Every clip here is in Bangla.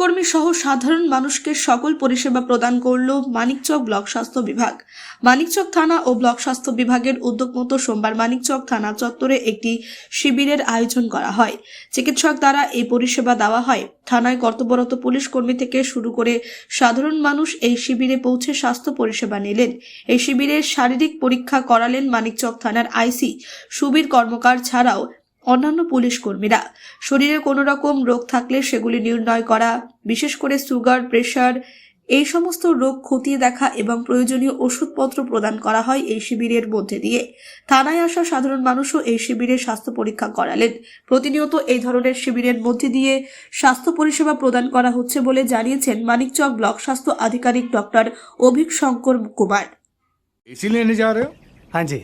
কর্মী সহ সাধারণ মানুষকে সকল পরিষেবা প্রদান করল মানিকচক ব্লক স্বাস্থ্য বিভাগ। মানিকচক থানা ও ব্লক স্বাস্থ্য বিভাগের উদ্যোগ মতো সোমবার মানিকচক থানা চত্বরে একটি শিবিরের আয়োজন করা হয়। চিকিৎসক দ্বারা এই পরিষেবা দেওয়া হয়। থানায় কর্তব্যরত পুলিশ কর্মী থেকে শুরু করে সাধারণ মানুষ এই শিবিরে পৌঁছে স্বাস্থ্য পরিষেবা নিলেন। এই শিবিরে শারীরিক পরীক্ষা করালেন মানিকচক থানার আইসি। সুবীর কর্মকার ছাড়াও অন্যান্য পুলিশ কর্মীরা শরীরে কোনো রকম রোগ থাকলে সেগুলি নির্ণয় করা বিশেষ করে সুগার প্রেশার এই সমস্ত রোগ খতিয়ে দেখা এবং প্রয়োজনীয় ওষুধপত্র প্রদান করা হয় এই শিবিরের মধ্যে দিয়ে থানায় আসা সাধারণ মানুষও এই শিবিরে স্বাস্থ্য পরীক্ষা করালেন প্রতিনিয়ত এই ধরনের শিবিরের মধ্যে দিয়ে স্বাস্থ্য পরিষেবা প্রদান করা হচ্ছে বলে জানিয়েছেন মানিকচক ব্লক স্বাস্থ্য আধিকারিক ডক্টর অভিক শঙ্কর কুমার एसी लेने जा रहे हो हाँ जी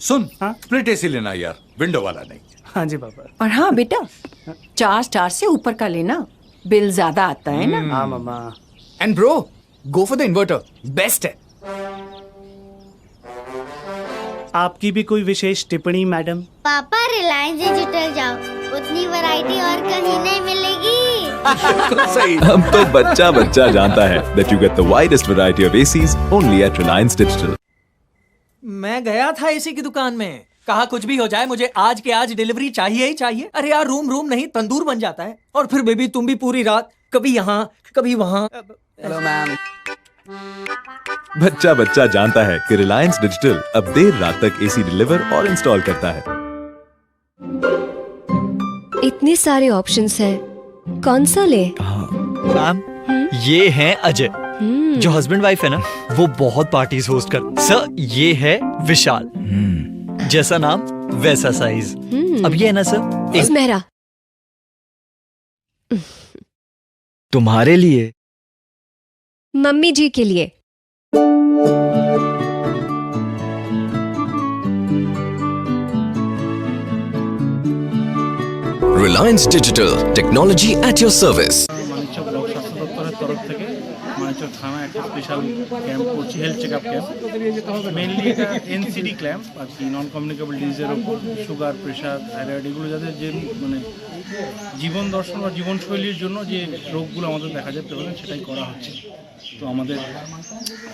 सुन हाँ? स्प्लिट एसी लेना यार विंडो वाला नहीं हाँ। जी पापा। और हाँ बेटा चार स्टार से ऊपर का लेना बिल ज़्यादा आता है ना। हाँ मम्मा। And bro go for the inverter best है। आपकी भी कोई विशेष टिप्पणी मैडम? पापा रिलायंस डिजिटल जाओ। उतनी वैरायटी और कहीं नहीं मिलेगी। सही। अब तो बच्चा बच्चा जानता है that you get the widest variety of ACs only at Reliance Digital. मैं गया था एसी की दुकान में। कहा कुछ भी हो जाए मुझे आज के आज डिलीवरी चाहिए ही चाहिए। अरे यार रूम रूम नहीं तंदूर बन जाता है। और फिर बेबी तुम भी पूरी रात कभी यहाँ कभी वहाँ। हेलो मैम बच्चा बच्चा जानता है कि Reliance Digital अब देर रात तक एसी डिलीवर और इंस्टॉल करता है। इतने सारे ऑप्शंस हैं। कौन सा ले? मैम ये है अजय हम्म, जो हस्बैंड वाइफ है ना वो बहुत पार्टीज़ होस्ट कर। सर ये है विशाल जैसा नाम वैसा साइज़ हम्म, अब ये है ना सर एक मेरा तुम्हारे लिए मम्मी जी के लिए Reliance Digital, technology at your service. তরফ থেকে মানিকচক থানা একটা স্পেশাল ক্যাম্প করছি health check up camp mainly NCD camp আর কি নন কমিউনিকেবল ডিজিজের ওপর সুগার প্রেশার থাইরয়েড এগুলো যাদের যে মানে জীবন দর্শন বা জীবনশৈলীর জন্য যে রোগগুলো আমাদের দেখা যেতে পারে, সেটাই করা হচ্ছে। তো আমাদের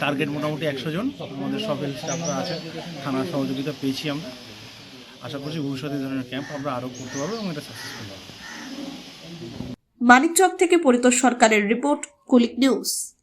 টার্গেট মোটামুটি একশো জন, আমাদের সব হেলথ স্টাফরা আছে থানার সহযোগিতা পেয়েছি আমরা। আশা করছি ভবিষ্যতে ধরনের ক্যাম্প আমরা আরও করতে পারব এবং এটা সাকসেসফুল হবে। মানিকচক থেকে পরিতোষ সরকারের রিপোর্ট কুলিক নিউজ।